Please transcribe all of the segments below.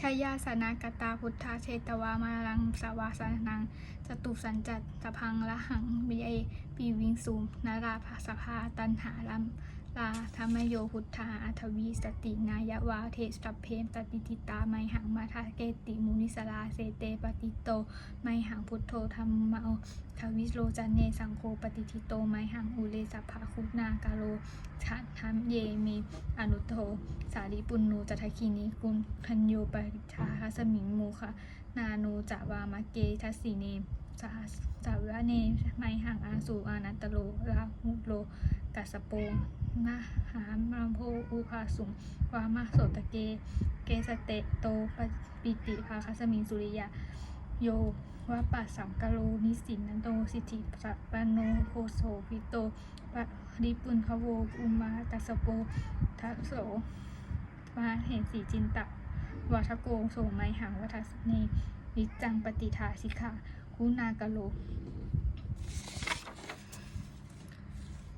ชายาสนากตาพุทธาเชตวามารังสวาสนังจตุสันจัตสพังละหังบิเอปีวิงสูมนาราภาสภาตันหาลัม ลาธรรมโยพุทธาอัทวีสตินายะวาเทสัพเพมตติติตาไมหังมาทาเกติมุนิสลาเสเตปฏิโต ไมหังพุทโธธรรมโอทวิโรจันเนสังโฆปฏิทิโตไมหังอุเลสัพพะคุณากาโลชันทัมเยมีอนุโทสารีปุณนูจัตคีนีกุลทันโยปริชาคัสมิงมูคะนาโนจาวามะเกทัสสีเนสาสาวะเนไมหังอาสูอานัตโลราหุโลกัสโป นะหามรัมโพอุภาสุงวามาโสตะเก เกสเตโตปปิติภาคัสมิงสุริยะ โยวะปัสสังกะโลนิสินนันโตสิทธิสัปปนโนโคโสพิโตปะริปุนคโวอุมาตัสโปทัสโสมาเห็นสีจินตะวัทโกโสไมหังวัทสเนนิจังปฏิทาสิกขาคุณากะโล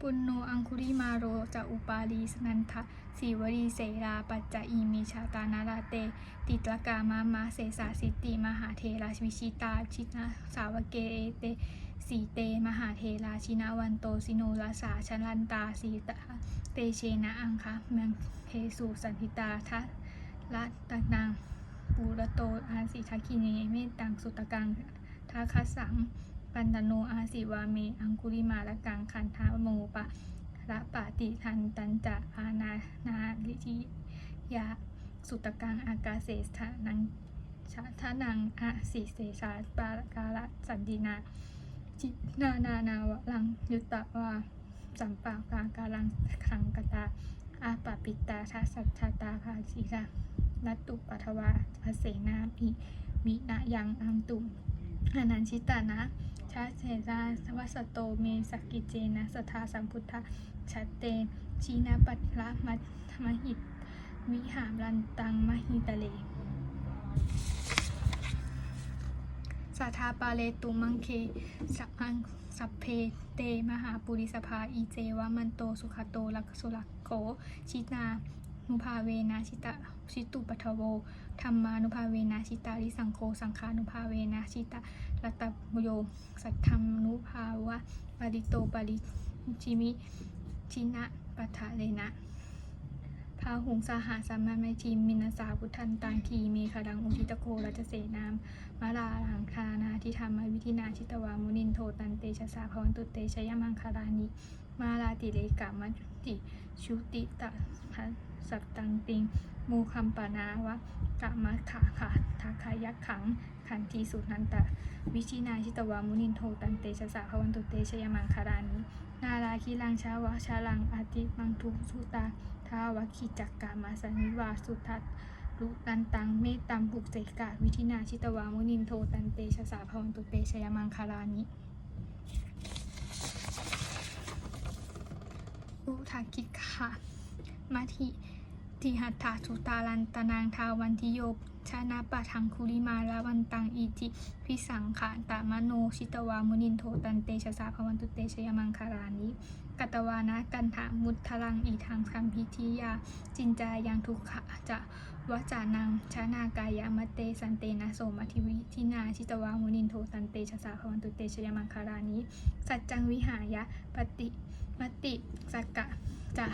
ปุณโนอังคุริมาโรจะอุปาลีสนันทะสีวรีเสราปัจจะอีมีชาตานาราเต ติตรกามามาเสสาสิติมหาเทราวิชิตาชินะสาวเกเอเตสีเต มหาเทราชินาวันโตสิโนราสาชลันตาสีตะเตเชนะอังคะเมงเทสุสันติตาทะละตะนางปูระโตอาสิทักคิเนเมตังสุตกังทาคัสสัง ปันตโนอาสิวาเม อังคุริมาละกังคันทาโมปะละปะติทันตันจะอานานาลิธิยาสุตกังอากาเสสทานังชาทานังอาสิเสชาปากาละสันตินา จินานานาวะลังยุตตะวาสัมปะกากาลังขังกตาอาปะปิตาทัสัทธาตาภาสีระนัตตุปัทวาภเสนามิมินะยังอัมตุอนันชิตานะ ชาเสราสวัสโตเมสกกิเจนะสทธาสัมพุทธะชัดเตชีนาปัตละมัทมหิต วิหามรันตังมหิตะเลสัทธาปาเลตุมังเคสัพังสัพเพเต มหาปุริสภาอีเจวะมันโตสุขโตลักสุลักโขชินานุภาเวนะชิตะชิตุปัทโว ธรรมานุภาเวนะชิตาริสังโฆสังขานุภาเวนะชิตะรัตตโย สัทธรรมนุภาวะปาริโตปาริชิมิชินะปัฏฐะเลนะพาหุงสาหาสัมมาไมทีมินาสาพุทันตังคีเมฆดังอุทิตโกรัจเสนามมาลาลังคานาทิธรรมวิธินาชิตวามุนินโทตันเตชะสาพวันตุเตชยมังคารานิ มาลาติเลกามัติชุติตะพั สัตตังติง มูคัมปนาวะกะมะขาขาทาคายักขัง ขันทีสุนันตะ วิชินาชิตวามุนินโทตันเตชะสาพวันตุเตชยมังคารานินาราคิลังชาวะชาลังอาทิมังทุสุตาทาวะคิจักกามาสนิวาสุทัตรุตันตังเมตตัมปุกเจกะวิธินาชิตวามุนินโทตันเตชะสาพวันตุเตชยมังคารานิอุทากิกะมาทิ ทิหัตถสุตาลันตนางทาวันทิโยชนาปะทังคุริมาลาวันตังอิจิพิสังขะตามโนชิตวามุนินโทตันเตชะสาพวันตุเตชยมังคารานิกัตวานะกันถามุตทลังอีทางคัมพิธิยา จินจายังทุกขะจะวจานังชานากายามเตสันเตนะโสมทิวิทินาชิตวามุนินโทตันเตชะสาพวันตุเตชยมังคารานิสัจจังวิหายะปฏิมติสักกะจะ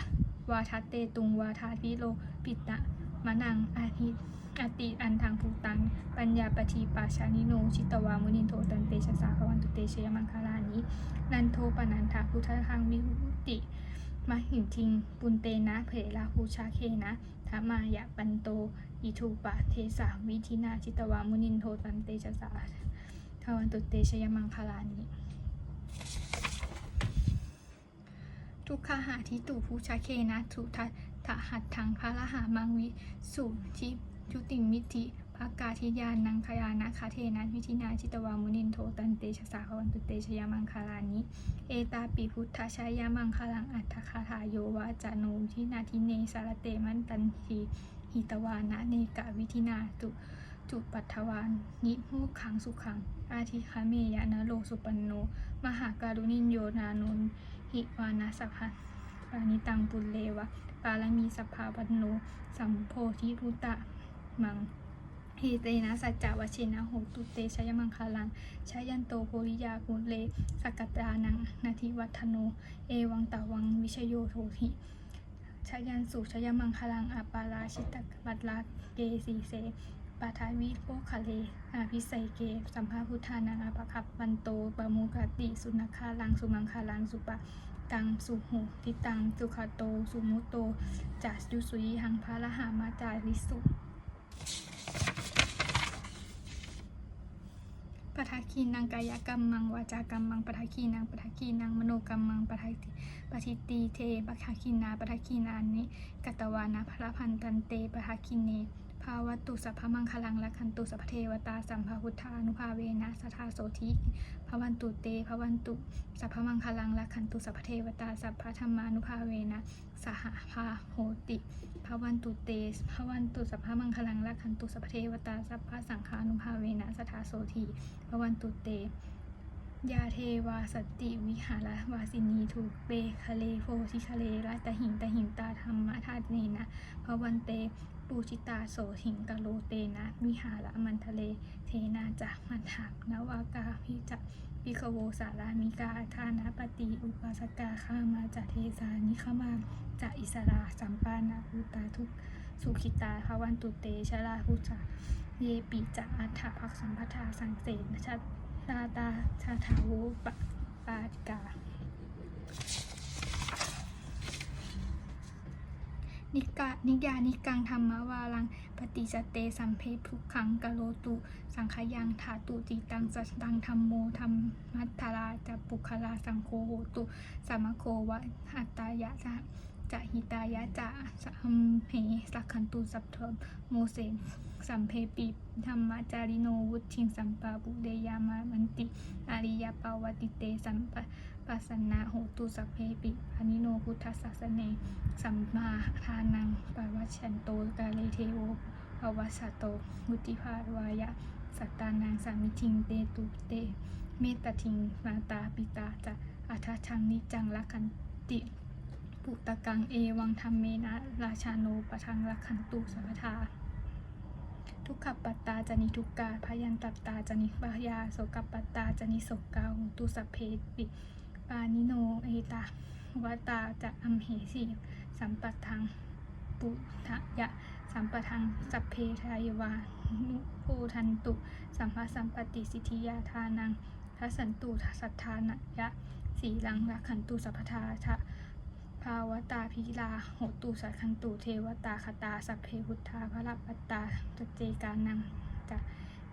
วาทัตเตตุงวาทาพิโลปิตะมะนังอาทิอติอันทางภูตัง ปัญญาปทีปาชานิโน ชิตวามุนินโทตันเตชะสาพวันตุเตชยมังคารานินันโทปนันทาพุทธทางวิหุติมหินทิง ปุนเตนะเพลาภูชาเคนะธมายะปันโต อิทูปะเทสาวิธินาจิตวามุนินโทตันเตชะสาทวันตุเตชยมังคารานิ ทุกขาหาทิตุภูชาเคนะทุทัตหัตถังพระลหามังวิสุทิจุติมิติภากาทิยานังคายานะคาเทนะวิธินาจิตวามุนินโทตันเตชะสาพวันตุเตชยามังคารานิ เอตาปิพุทธชายามังคลังอัตถคาถาโยวาจานุทินาทิเนสารเตมันตันทีหิตวานะเนกะวิธินาตุจุปัทวานนิมุขังสุขัง อาทิคาเมยะนะโลสุปันโน มหาการุณินโยนานุน หิวานาสัพพะปานิตังปุลเลวะ ปาลมีสัพพาปันโน สัมโพธิพุตตะมังเฮเตนะสัจจวชินะโหตุเตชยมังคลังชยันโตโพริยากุเลสกตานังนาทิวัฒโน เอวังตาวังวิชโยโทหิชยันสุชยมังคลังอาปาราชิตกบัตลาเกสีเส ปาทาวิโปคะเลอาภิไสเก สัมภาพุทธานังอาปะคับวันโตปะมุกติสุนัคาลังสุมังคาลังสุปะตังสุหูทิตังสุขโต สุมุโตจัสยุสุยหังพระละหามาจาริสุปทาคีนังกายกรรมมังวาจากรรมมังปทาคีนังปทาคีนังมโนกรรมมังปทาติปทิตีเทปทาคีนาปทาคีนานิกัตวานาพระพันตันเตปทาคีเนาวัตตุสัพพมังคลังละคันตุสัพเทวตาสัมภาพุทธานุภาเวนะสทธาโสธิภวันตุเตภวันตุสัพพมังคลังละคันตุสัพเทวตาสัพพธรรมานุภาเวนะสหภาโหติภวันตุเตภวันตุสัพพมังคลังละคันตุสัพเทวตาสัพพสังฆานุภาเวนะสทธาโสธีพระวันตุเตยาเทวาสติวิหารวาสินีถูกเปคะเลโฟชิคะเลรัตหิงตหิงตาธรรมธาตุเนนะพระวันเต ปูชิตาโสหิงกะโลเตนะวิหารมันทะเล เทนาจะมันถักนวากาพิจะพิคโวสารามิกาทานาปฏิอุปาสกาข้ามาจะเทสานิขมาจะอิสราสัมปานาอุตาทุกสุขิตาภวันตุเตชลาหุจาเยปิจะอัฏฐภักสัมปทาสังเสนชัตตาตาชาถาวุปปาติกา นิกานิยานิกังธรรมวาลังปฏิสเตสัมเพพุขังกะโลตุ สังขยังถาตุจิตังสัตตังธรรมโมธรรมัตถาราจะปุคลาสังโฆโหตุสามโควะอัตตายะจะจะหิตายะจะสัมเพสักขันตุสัพเทมโมเสนสัมเพปิธรรมจาริโนวุชิงสัมปาบุเดยามามันติ ริยปาวติเตสัมปะปัสสนาโหตุสัพเพปิปานิโนพุทธศาสเนสัมมาทานังปวัชชันโตกาเลเทโอภวัสโตมุติภาวายะ สัตตานังสามิทิงเตตุเต เมตตาทิงมาตาปิตาจะอัทชังนิจังละคันติปุตตะกังเอวังธรรมเมนะราชาโนปะทังละคันตุสัพพทา ทุกขปัตตาจนิทุกกาพยันตัตตาจนิปยาโสกปัตตาจนิโสกาหุตุสัพเพปิปานิโนเอตาวตาจะอัมเหสีสัมปัทังปุทะยะสัมปทังสัพเพทายวานุโพทันตุ สัมภสัมปติสิทธิยาทานังทัสสันตุสัทธานะยะสีลังละขันตุสัพพทาทะาวตาพิลาโหตูสัทคันตูเทวตาคตาสัพเพพุทธาพระปัตตาตเจกานังจะ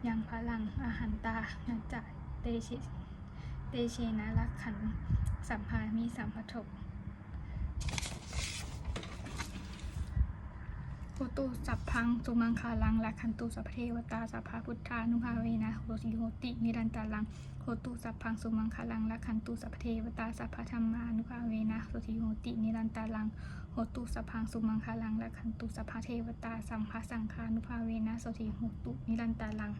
ยังพลังอาหันตานาจะเตชิเตเชนะละขันสัมภามิสัมปทก โหตุสัพพังสุมังคาลังละคันตุสัพเทวตาสัพพาพุทธานุภาเวนะโหติโหตินิรันตาลังโหตุสัพพังสุมังคาลังละคันตุสัพเทวตาสัพพาธรรมานุภาเวนะโหติโหตินิรันตาลังโหตุสัพพังสุมังคาลังละคันตุสัพพเทวตาสัมภาสังคานุภาเวนะโสติโหตุนิรันตาลัง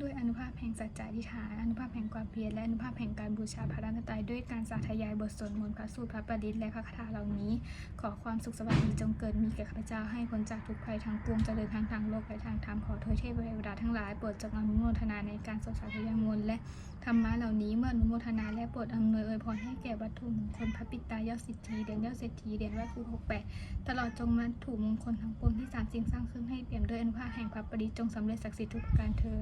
ด้วยอนุภาพแห่งสัจจะอธิษฐานอนุภาพแห่งความเพียรและอนุภาพแห่งการบูชาพระรัตนตรัยด้วยการสาธยายบทสวดมนต์พระสูตรพระประดิษฐ์และพระคาถาเหล่านี้ ขอความสุขสวัสดีจงเกิดมีแก่ข้าพเจ้าให้พ้นจากทุกภัยทางปวงเจริญทั้งทางโลกและทางธรรมขอโทษเทพเทวดาทั้งหลายโปรดจงอนุโมทนาในการสวดสาธยายมนต์และธรรมะเหล่านี้เมื่ออนุโมทนาและโปรดอำนวยอวยพรให้แก่วัตถุมงคลพระปิตายอดสิทธีเด่นยอดเศรษฐีเด่นไหว้ครูหกแปดตลอดจงมาถูกมงคลทั้งปวงที่สารสิ่งสร้างขึ้นให้เปี่ยมด้วยอนุภาพแห่งพระประดิษฐ์จงสำเร็จศักดิ์สิทธิ์ทุกประการเทอ